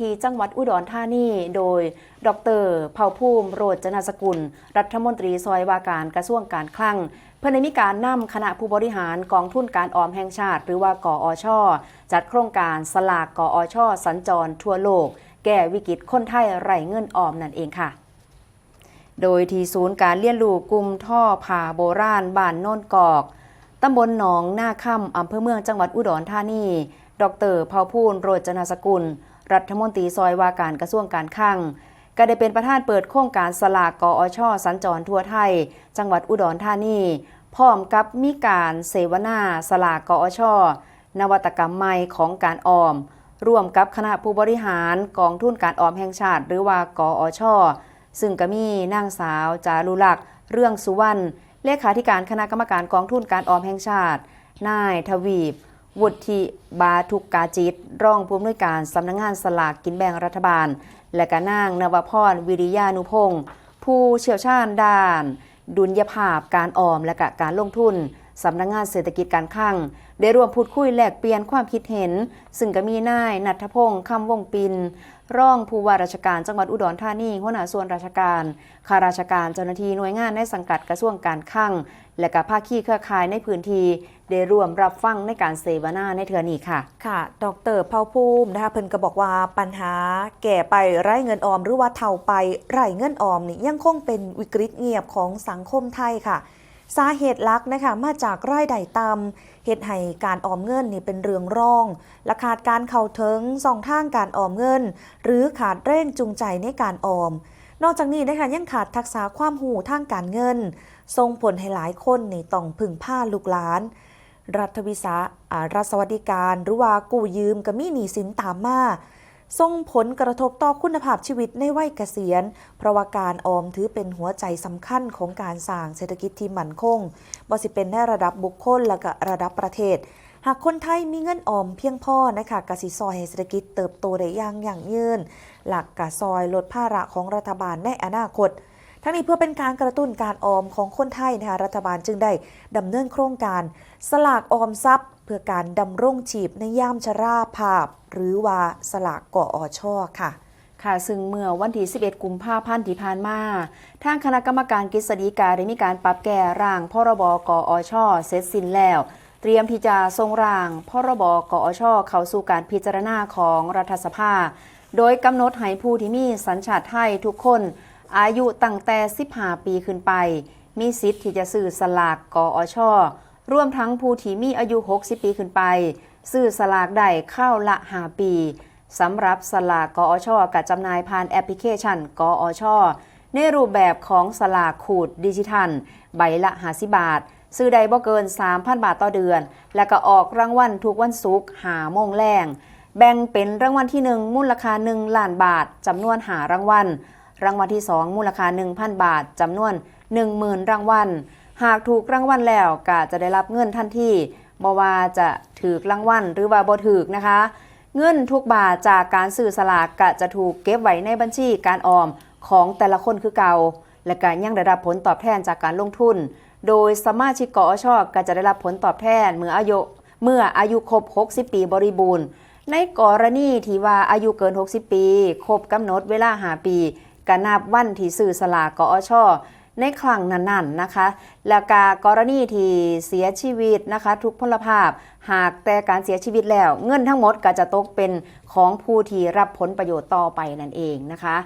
ที่จังหวัดอุดรธานี โดย ดรเผ่าภูมิโรจนสกุล รัฐมนตรีซอยว่าการกระทรวงการคลัง เพื่อในมีการนำคณะผู้บริหารกองทุนการออมแห่งชาติ หรือว่ากออชอจัดโครงการสลากกออชอสัญจรทั่วโลก แก้วิกฤตคนไทยไร้เงินออมนั่นเองค่ะโดยที่ศูนย์การเลี้ยนลูกกลุ่มท่อผ่าโบราณบ้านโน่นกอก ตำบลหนองหน้าค่ำอำเภอเมืองจังหวัดอุดรธานี ดรเผ่าพูนโรจนสกุล รัฐมนตรีซอยว่าการกระทรวงการคลังก็ได้เป็นประธานเปิดโครงการสลากกออชอสัญจรทั่วไทย จังหวัดอุดรธานี พร้อมกับมีการเสวนาสลากกออชอนวัตกรรมใหม่ของการออม ร่วมกับคณะผู้บริหารกองทุนการออมแห่งชาติ หรือว่ากออชอซึ่งก็มีนางสาวจารุลักษ์เรื่องสุวรรณเลขาธิการคณะกรรมการกองทุนการออมแห่งชาติ นายทวีป วุฒิบาทุกกาจิตรองผู้อำนวยการสำนักงงานสลากกินแบ่งรัฐบาล และก็นางนวพรวิริยานุพงศ์ผู้เชี่ยวชาญด้าน ดุลยภาพการออมและกการลงทุนสำนักงงานเศรษฐกิจการคลัง ได้ร่วมพูดคุยแลกเปลี่ยนความคิดเห็น ซึ่งก็มีนายนัทพงศ์คำวงปินร่องผู้ว่าราชการจังหวัดอุดรธานีหัวหน้าส่วนราชการข้าราชการเจ้าหน้าที่หน่วยงานในสังกัดกระทรวงการคลัง และก็ภาคีเครือข่ายในพื้นที่ได้ร่วมรับฟังในการเสวนาในเทือนี้ค่ะ ค่ะ ดรเผ่าภูมินะคะเพิ่นก็บอกว่าปัญหาแก่ไปไร้เงินออมหรือว่าเท่าไปไร้เงินออมนี่ยังคงเป็นวิกฤตเงียบของสังคมไทยค่ะ สาเหตุหลักนะคะมาจากไรายได้ต่ำเหตุให้การออมเงินนี่เป็นเรื่องร่องและขาดการเข้าถึงสองทางการออมเงิน หรือขาดแรงจูงใจในการออมนอกจากนี้นะคะยังขาดทักษะความหูทางการเงิน ส่งผลให้หลายคนในี่ต้องพึ่งผ้าลูกหลาน รัฐวิสาอ่ารัฐสวัสดิการหรือว่ากู้ยืมก็มีหนี้สินตามมาส่งผลกระทบต่อคุณภาพชีวิตในวัยเกษียณ เพราะว่าการออมถือเป็นหัวใจสำคัญของการสร้างเศรษฐกิจที่มั่นคงบ่สิเป็นในระดับบุคคลและก็ระดับประเทศ หากคนไทยมีเงินออมเพียงพอนะคะกสิซอยให้เศรษฐกิจเติบโตได้อย่างยั่งยืน หลักกะซอยลดภาระของรัฐบาลในอนาคต ทั้งนี้เพื่อเป็นการกระตุ้นการออมของคนไทยนะคะรัฐบาลจึงได้ดำเนินโครงการ สลากออมทรัพย์ เพื่อการดำรงชีพในยามชราภาพ หรือว่าสลากกออชอค่ะค่ะซึ่งเมื่อวันที่ 11 กุมภาพันธ์ที่ผ่านมา ทางคณะกรรมการกฤษฎีกาได้มีการปรับแก้ร่างพรบกอชเสร็จสิ้นแล้ว เตรียมที่จะทรงร่างพรบกอชเข้าสู่การพิจารณาของรัฐสภา โดยกำหนดให้ผู้ที่มีสัญชาติไทยทุกคน อายุตั้งแต่ 15 ปีขึ้นไป มีสิทธิ์ที่จะซื้อสลากกอชอร่วมทั้งผู้ที่มีอายุ 60 ปีขึ้นไป ซื้อสลากได้เข้าวละ5ปีสำหรับสลากกอชอกับจำหน่ายผ่านแอปพลิเคชันกอชอในรูปแบบของสลากขูดดิจิทัล ใบละ50บาท ซื้อได้บ่เกิน 3,000 บาทต่อเดือน และก็ออกรางวัลทุกวันศุกร์หาโมงแรงแบ่งเป็นรางวัลที่ 1 มูลค่า 1 ล้านบาทจำนวนหารางวัล รางวัลที่ 2 มูลค่า 1,000 บาทจำนวน 10,000 รางวัล หากถูกรางวัลแล้วก็จะได้รับเงินทันทีบ่ว่าจะถือรางวัลหรือว่าบ่ถือนะคะ เงินทุกบาทจากการซื้อสลากก็จะถูกเก็บไว้ในบัญชีการออมของแต่ละคนคือเก่า และก็ยังได้รับผลตอบแทนจากการลงทุน โดยสมาชิกกอชอก็จะได้รับผลตอบแทนเมื่ออายุเมื่ออายุครบ 60 ปีบริบูรณ์ ในกรณีที่ว่าอายุเกิน 60 ปี ครบกำหนดเวลาหาปี ก็นับวันที่สื่อสลากกอชอในครั้งนั้นๆนะคะ แล้วก็กรณีที่เสียชีวิตนะคะ ทุกพลภาพ หากแต่การเสียชีวิตแล้ว เงินทั้งหมดก็จะตกเป็นของผู้ที่รับผลประโยชน์ต่อไปนั่นเองนะคะ